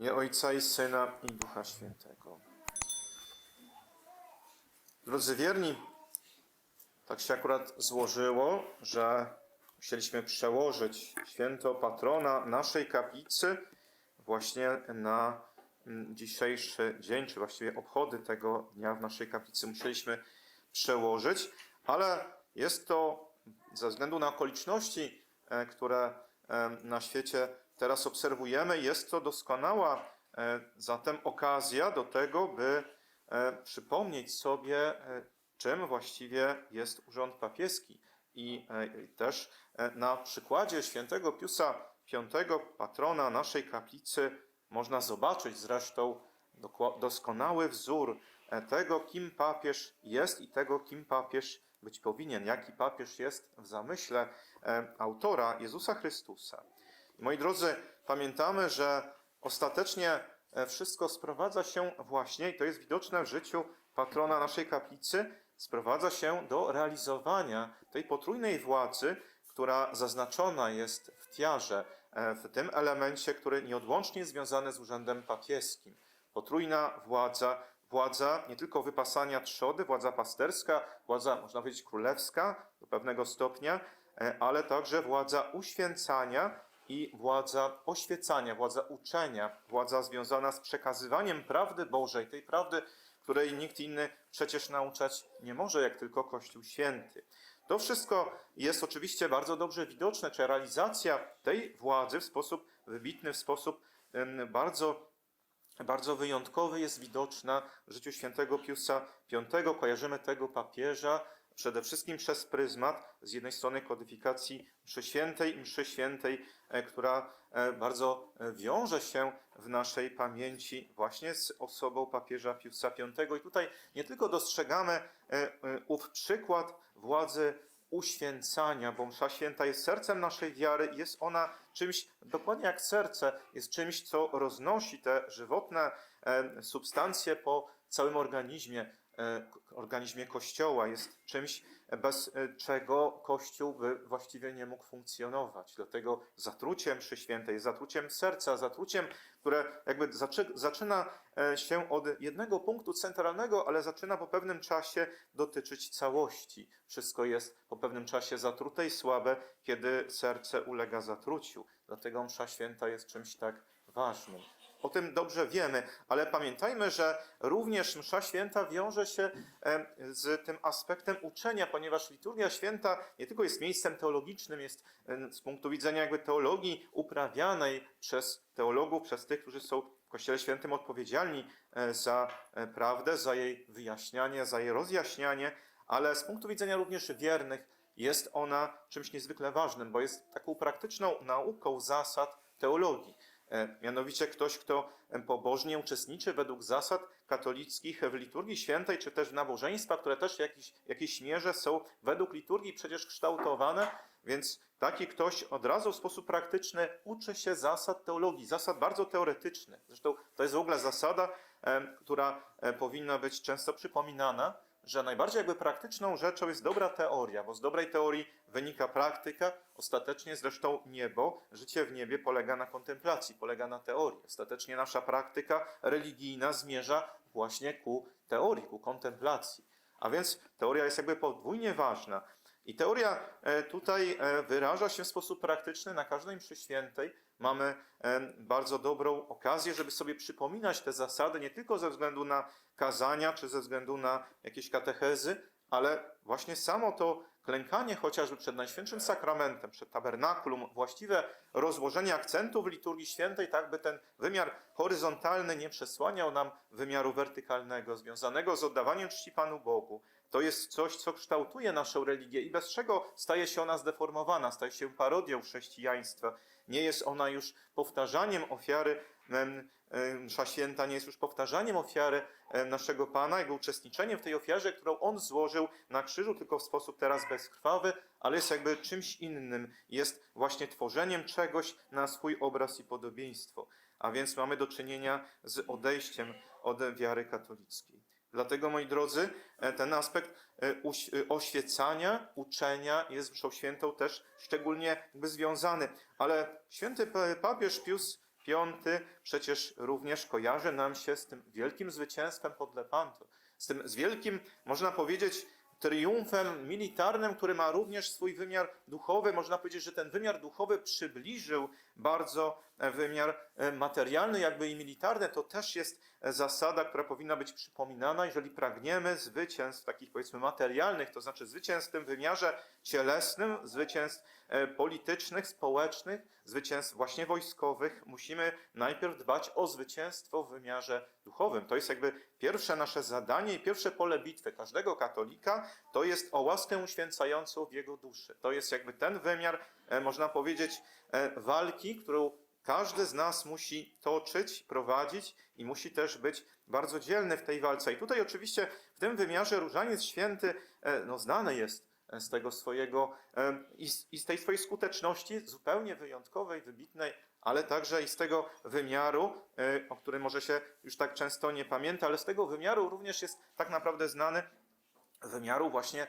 Nie Ojca i Syna i Ducha Świętego. Drodzy wierni, tak się akurat złożyło, że chcieliśmy przełożyć święto patrona naszej kaplicy właśnie na mm, dzisiejszy dzień, czy właściwie obchody tego dnia w naszej kaplicy musieliśmy przełożyć, ale jest to ze względu na okoliczności, e, które e, na świecie teraz obserwujemy, jest to doskonała e, zatem okazja do tego, by e, przypomnieć sobie, e, czym właściwie jest urząd papieski. I też na przykładzie świętego Piusa V, patrona naszej kaplicy, można zobaczyć zresztą doskonały wzór tego, kim papież jest i tego, kim papież być powinien, jaki papież jest w zamyśle autora Jezusa Chrystusa. Moi drodzy, pamiętamy, że ostatecznie e, wszystko sprowadza się właśnie, i to jest widoczne w życiu patrona naszej kaplicy, sprowadza się do realizowania tej potrójnej władzy, która zaznaczona jest w tiarze, e, w tym elemencie, który nieodłącznie jest związany z urzędem papieskim. Potrójna władza, władza nie tylko wypasania trzody, władza pasterska, władza, można powiedzieć, królewska do pewnego stopnia, e, ale także władza uświęcania i władza oświecania, władza uczenia, władza związana z przekazywaniem prawdy Bożej, tej prawdy, której nikt inny przecież nauczać nie może, jak tylko Kościół Święty. To wszystko jest oczywiście bardzo dobrze widoczne, czy realizacja tej władzy w sposób wybitny, w sposób bardzo bardzo wyjątkowy jest widoczna w życiu świętego Piusa V. Kojarzymy tego papieża przede wszystkim przez pryzmat z jednej strony kodyfikacji mszy świętej mszy świętej, e, która e, bardzo e, wiąże się w naszej pamięci właśnie z osobą papieża Piusa V. I tutaj nie tylko dostrzegamy ów przykład władzy uświęcania, bo msza święta jest sercem naszej wiary jest ona czymś, dokładnie jak serce, jest czymś, co roznosi te żywotne substancje po całym organizmie, organizmie Kościoła. Jest czymś, bez e, czego Kościół by właściwie nie mógł funkcjonować. Dlatego zatruciem mszy świętej, zatruciem serca, zatruciem, które jakby zaczy, zaczyna e, się od jednego punktu centralnego, ale zaczyna po pewnym czasie dotyczyć całości. Wszystko jest po pewnym czasie zatrute i słabe, kiedy serce ulega zatruciu. Dlatego msza święta jest czymś tak ważnym. O tym dobrze wiemy, ale pamiętajmy, że również msza święta wiąże się z tym aspektem uczenia, ponieważ liturgia święta nie tylko jest miejscem teologicznym, jest z punktu widzenia jakby teologii uprawianej przez teologów, przez tych, którzy są w Kościele Świętym odpowiedzialni e, za e, prawdę, za jej wyjaśnianie, za jej rozjaśnianie, ale z punktu widzenia również wiernych jest ona czymś niezwykle ważnym, bo jest taką praktyczną nauką zasad teologii. E, Mianowicie ktoś, kto e, pobożnie uczestniczy według zasad katolickich w liturgii świętej, czy też w nabożeństwach, które też w jakiejś, jakiejś mierze są według liturgii przecież kształtowane, więc taki ktoś od razu w sposób praktyczny uczy się zasad teologii, zasad bardzo teoretycznych. Zresztą to jest w ogóle zasada, która e, powinna być często przypominana, że najbardziej jakby praktyczną rzeczą jest dobra teoria, bo z dobrej teorii wynika praktyka, ostatecznie zresztą niebo, życie w niebie polega na kontemplacji, polega na teorii. Ostatecznie nasza praktyka religijna zmierza właśnie ku teorii, ku kontemplacji. A więc teoria jest jakby podwójnie ważna. I teoria e, tutaj e, wyraża się w sposób praktyczny na każdej mszy świętej. Mamy bardzo dobrą okazję, żeby sobie przypominać te zasady nie tylko ze względu na kazania, czy ze względu na jakieś katechezy, ale właśnie samo to klękanie chociażby przed Najświętszym Sakramentem, przed tabernakulum, właściwe rozłożenie akcentu w liturgii świętej, tak by ten wymiar horyzontalny nie przesłaniał nam wymiaru wertykalnego, związanego z oddawaniem czci Panu Bogu. To jest coś, co kształtuje naszą religię i bez czego staje się ona zdeformowana, staje się parodią chrześcijaństwa. Nie jest ona już powtarzaniem ofiary, msza święta nie jest już powtarzaniem ofiary naszego Pana, jego uczestniczeniem w tej ofiarze, którą On złożył na krzyżu, tylko w sposób teraz bezkrwawy, ale jest jakby czymś innym. Jest właśnie tworzeniem czegoś na swój obraz i podobieństwo. A więc mamy do czynienia z odejściem od wiary katolickiej. Dlatego, moi drodzy, e, ten aspekt e, e, oświecania, uczenia jest mszą świętą też szczególnie związany. Ale święty pa- papież Pius V przecież również kojarzy nam się z tym wielkim zwycięstwem pod Lepanto, z tym z wielkim, można powiedzieć, triumfem militarnym, który ma również swój wymiar duchowy. Można powiedzieć, że ten wymiar duchowy przybliżył bardzo wymiar materialny, jakby i militarny. To też jest zasada, która powinna być przypominana, jeżeli pragniemy zwycięstw takich powiedzmy materialnych, to znaczy zwycięstw w tym wymiarze cielesnym, zwycięstw e, politycznych, społecznych, zwycięstw właśnie wojskowych. Musimy najpierw dbać o zwycięstwo w wymiarze duchowym. To jest jakby pierwsze nasze zadanie i pierwsze pole bitwy każdego katolika, to jest o łaskę uświęcającą w jego duszy. To jest jakby ten wymiar, e, można powiedzieć, e, walki, którą każdy z nas musi toczyć, prowadzić i musi też być bardzo dzielny w tej walce. I tutaj oczywiście w tym wymiarze Różaniec Święty e, no, znany jest z tego swojego e, i z, tej swojej skuteczności zupełnie wyjątkowej, wybitnej, ale także i z tego wymiaru, e, o którym może się już tak często nie pamięta, ale z tego wymiaru również jest tak naprawdę znany wymiaru właśnie e,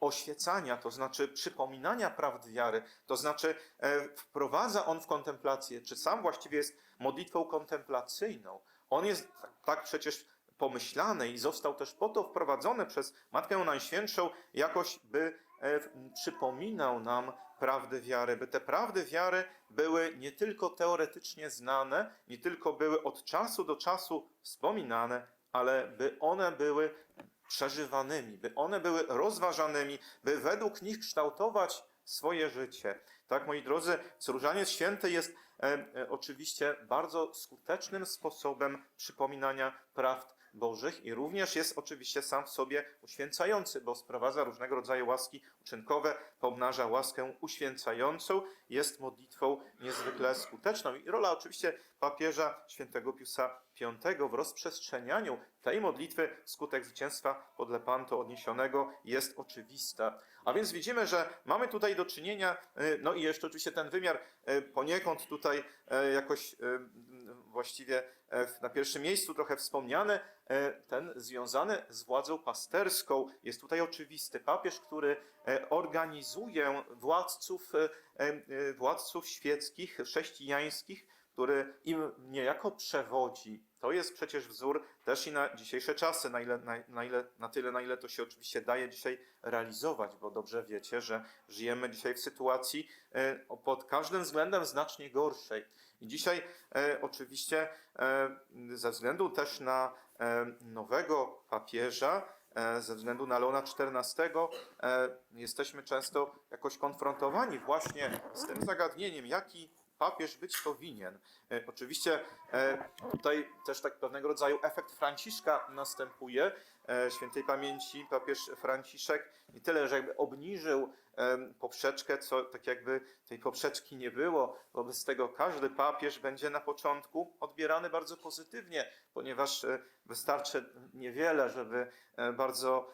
oświecania, to znaczy przypominania prawd wiary, to znaczy e, wprowadza on w kontemplację, czy sam właściwie jest modlitwą kontemplacyjną. On jest tak- przecież pomyślany i został też po to wprowadzony przez Matkę Najświętszą, jakoś by e, przypominał nam prawdy wiary, by te prawdy wiary były nie tylko teoretycznie znane, nie tylko były od czasu do czasu wspominane, ale by one były przeżywanymi, by one były rozważanymi, by według nich kształtować swoje życie. Tak, moi drodzy, Różaniec Święty jest e, e, oczywiście bardzo skutecznym sposobem przypominania prawd Bożych i również jest oczywiście sam w sobie uświęcający, bo sprowadza różnego rodzaju łaski uczynkowe, pomnaża łaskę uświęcającą, jest modlitwą niezwykle skuteczną. I rola oczywiście papieża świętego Piusa V w rozprzestrzenianiu tej modlitwy wskutek zwycięstwa pod Lepanto odniesionego jest oczywista. A więc widzimy, że mamy tutaj do czynienia, y, no i jeszcze oczywiście ten wymiar y, poniekąd tutaj y, jakoś właściwie na pierwszym miejscu trochę wspomniany, e, ten związany z władzą pasterską jest tutaj oczywisty. Papież, który e, organizuje władców, e, e, władców świeckich, chrześcijańskich, który im niejako przewodzi. To jest przecież wzór też i na dzisiejsze czasy, na, ile, na, na, ile, na tyle, na ile to się oczywiście daje dzisiaj realizować, bo dobrze wiecie, że żyjemy dzisiaj w sytuacji e, pod każdym względem znacznie gorszej. I dzisiaj e, oczywiście e, ze względu też na nowego papieża, ze względu na Leona XIV, jesteśmy często jakoś konfrontowani właśnie z tym zagadnieniem, jaki papież być powinien. E, Oczywiście e, tutaj też tak pewnego rodzaju efekt Franciszka następuje. E, Świętej pamięci papież Franciszek nie tyle, że jakby obniżył poprzeczkę, co tak jakby tej poprzeczki nie było. Wobec tego każdy papież będzie na początku odbierany bardzo pozytywnie, ponieważ wystarczy niewiele, żeby bardzo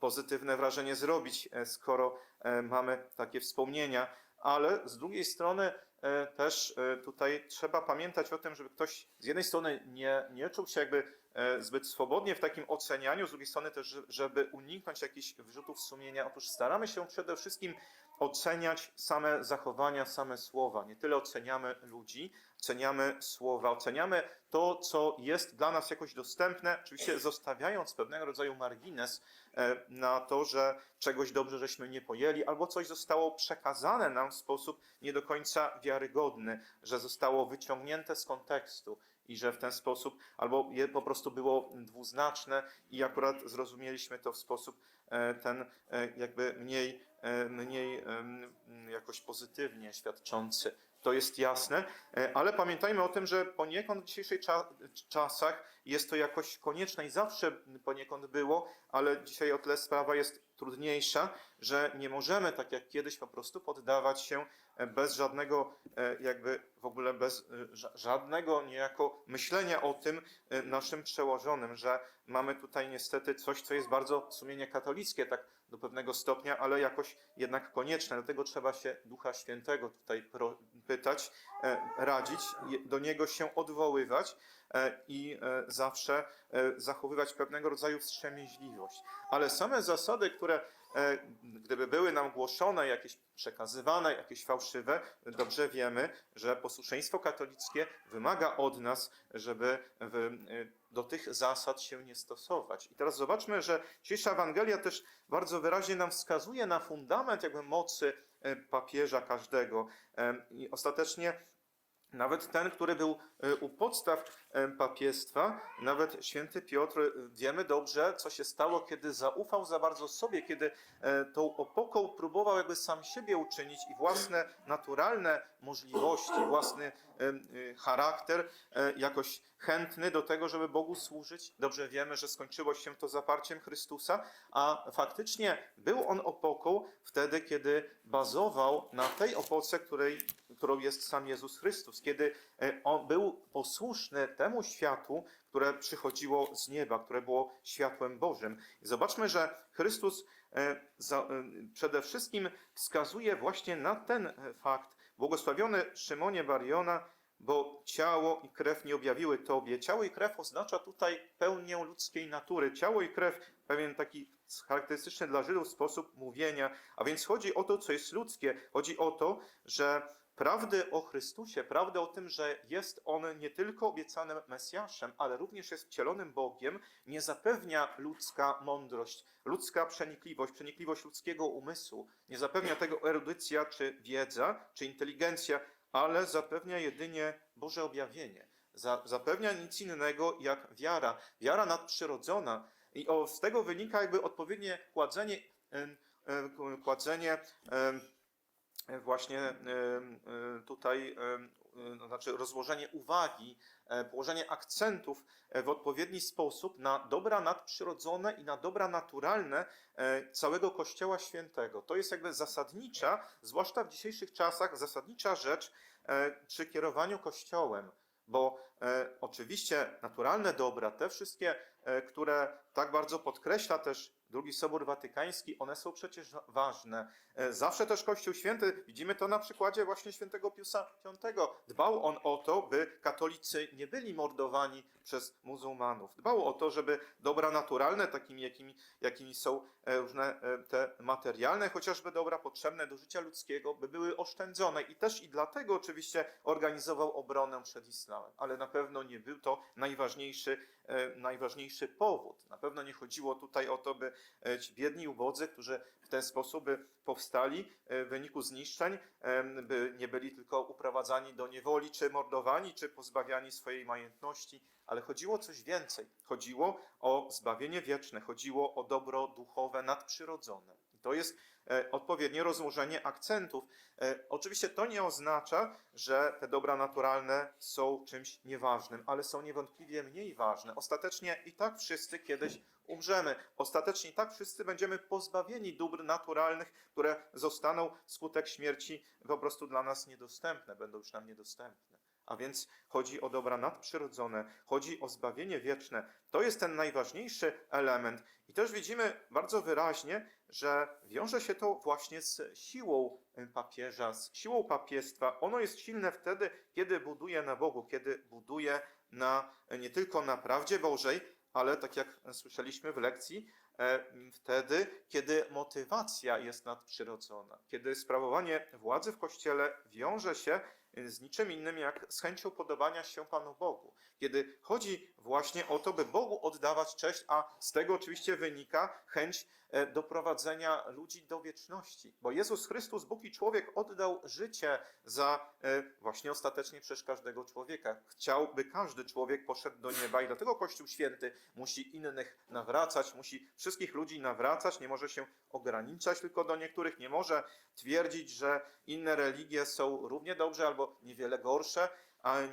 pozytywne wrażenie zrobić, skoro mamy takie wspomnienia. Ale z drugiej strony e, też e, tutaj trzeba pamiętać o tym, żeby ktoś z jednej strony nie, nie czuł się jakby zbyt swobodnie w takim ocenianiu, z drugiej strony też, że- żeby uniknąć jakichś wyrzutów sumienia. Otóż staramy się przede wszystkim oceniać same zachowania, same słowa. Nie tyle oceniamy ludzi, oceniamy słowa, oceniamy to, co jest dla nas jakoś dostępne, oczywiście zostawiając pewnego rodzaju margines e, na to, że czegoś dobrze żeśmy nie pojęli, albo coś zostało przekazane nam w sposób nie do końca wiarygodny, że zostało wyciągnięte z kontekstu i że w ten sposób albo je po prostu było dwuznaczne i akurat zrozumieliśmy to w sposób e, ten e, jakby mniej, e, mniej jakoś pozytywnie świadczący. To jest jasne, e, ale pamiętajmy o tym, że poniekąd w dzisiejszych cza- czasach jest to jakoś konieczne i zawsze poniekąd było, ale dzisiaj o tyle sprawa jest trudniejsza, że nie możemy tak jak kiedyś po prostu poddawać się e, bez żadnego, e, jakby w ogóle bez ża- żadnego niejako myślenia o tym naszym przełożonym, że mamy tutaj niestety coś, co jest bardzo sumienie katolickie, tak do pewnego stopnia, ale jakoś jednak konieczne. Dlatego trzeba się Ducha Świętego tutaj pytać, e, radzić, do Niego się odwoływać e, i e, zawsze zachowywać pewnego rodzaju wstrzemięźliwość. Ale same zasady, które gdyby były nam głoszone, jakieś przekazywane, jakieś fałszywe, dobrze wiemy, że posłuszeństwo katolickie wymaga od nas, żeby e, do tych zasad się nie stosować. I teraz zobaczmy, że dzisiejsza Ewangelia też bardzo wyraźnie nam wskazuje na fundament jakby mocy e, papieża każdego. E, I ostatecznie nawet ten, który był e, u podstaw e, papiestwa, nawet święty Piotr, e, wiemy dobrze, co się stało, kiedy zaufał za bardzo sobie, kiedy tą opoką próbował jakby sam siebie uczynić i własne naturalne możliwości, własny e, charakter e, jakoś chętny do tego, żeby Bogu służyć. Dobrze wiemy, że skończyło się to zaparciem Chrystusa, a faktycznie był on opoką wtedy, kiedy bazował na tej opoce, której, którą jest sam Jezus Chrystus, kiedy e, on był posłuszny temu światu, które przychodziło z nieba, które było światłem Bożym. Zobaczmy, że Chrystus e, przede wszystkim wskazuje właśnie na ten fakt. Błogosławiony Szymonie Bariona, bo ciało i krew nie objawiły Tobie. Ciało i krew oznacza tutaj pełnię ludzkiej natury. Ciało i krew, pewien taki charakterystyczny dla Żydów sposób mówienia. A więc chodzi o to, co jest ludzkie. Chodzi o to, że prawdy o Chrystusie, prawdy o tym, że jest On nie tylko obiecanym Mesjaszem, ale również jest wcielonym Bogiem, nie zapewnia ludzka mądrość, ludzka przenikliwość, przenikliwość ludzkiego umysłu. Nie zapewnia tego erudycja, czy wiedza, czy inteligencja, ale zapewnia jedynie Boże objawienie. Za, zapewnia nic innego jak wiara, wiara nadprzyrodzona. I o, z tego wynika jakby odpowiednie kładzenie, kładzenie właśnie tutaj, no, znaczy rozłożenie uwagi, e, położenie akcentów e, w odpowiedni sposób na dobra nadprzyrodzone i na dobra naturalne e, całego Kościoła Świętego. To jest jakby zasadnicza, zwłaszcza w dzisiejszych czasach, zasadnicza rzecz przy kierowaniu Kościołem. Bo oczywiście naturalne dobra, te wszystkie, które tak bardzo podkreśla też Drugi Sobór Watykański, one są przecież wa- ważne. E, Zawsze też Kościół Święty, widzimy to na przykładzie właśnie świętego Piusa V, dbał on o to, by katolicy nie byli mordowani przez muzułmanów. Dbał o to, żeby dobra naturalne, takimi jakimi, jakimi są e, różne e, te materialne, chociażby dobra potrzebne do życia ludzkiego, by były oszczędzone. I też i dlatego oczywiście organizował obronę przed islamem. Ale na pewno nie był to najważniejszy, najważniejszy powód. Na pewno nie chodziło tutaj o to, by e, ci biedni ubodzy, którzy w ten sposób by powstali e, w wyniku zniszczeń, by nie byli tylko uprowadzani do niewoli, czy mordowani, czy pozbawiani swojej majątności, ale chodziło o coś więcej. Chodziło o zbawienie wieczne, chodziło o dobro duchowe, nadprzyrodzone. To jest e, odpowiednie rozłożenie akcentów. E, Oczywiście to nie oznacza, że te dobra naturalne są czymś nieważnym, ale są niewątpliwie mniej ważne. Ostatecznie i tak wszyscy kiedyś umrzemy. Ostatecznie i tak wszyscy będziemy pozbawieni dóbr naturalnych, które zostaną skutek śmierci po prostu dla nas niedostępne, będą już nam niedostępne. A więc chodzi o dobra nadprzyrodzone, chodzi o zbawienie wieczne. To jest ten najważniejszy element. I też widzimy bardzo wyraźnie, że wiąże się to właśnie z siłą papieża, z siłą papiestwa. Ono jest silne wtedy, kiedy buduje na Bogu, kiedy buduje na, nie tylko na prawdzie Bożej, ale tak jak słyszeliśmy w lekcji, e, wtedy, kiedy motywacja jest nadprzyrodzona, kiedy sprawowanie władzy w Kościele wiąże się z niczym innym jak z chęcią podobania się Panu Bogu. Kiedy chodzi właśnie o to, by Bogu oddawać cześć, a z tego oczywiście wynika chęć e, doprowadzenia ludzi do wieczności. Bo Jezus Chrystus, Bóg i człowiek, oddał życie za e, właśnie ostatecznie przez każdego człowieka. Chciał, by każdy człowiek poszedł do nieba i dlatego Kościół Święty musi innych nawracać, musi wszystkich ludzi nawracać, nie może się ograniczać tylko do niektórych, nie może twierdzić, że inne religie są równie dobrze albo niewiele gorsze,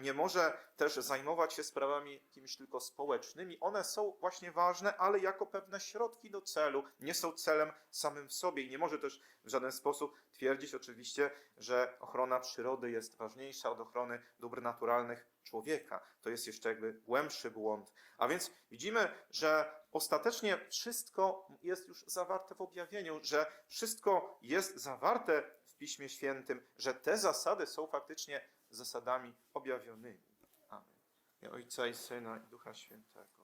nie może też zajmować się sprawami jakimiś tylko społecznymi. One są właśnie ważne, ale jako pewne środki do celu, nie są celem samym w sobie i nie może też w żaden sposób twierdzić oczywiście, że ochrona przyrody jest ważniejsza od ochrony dóbr naturalnych człowieka. To jest jeszcze jakby głębszy błąd. A więc widzimy, że ostatecznie wszystko jest już zawarte w objawieniu, że wszystko jest zawarte Piśmie Świętym, że te zasady są faktycznie zasadami objawionymi. Amen. Ojca i Syna i Ducha Świętego.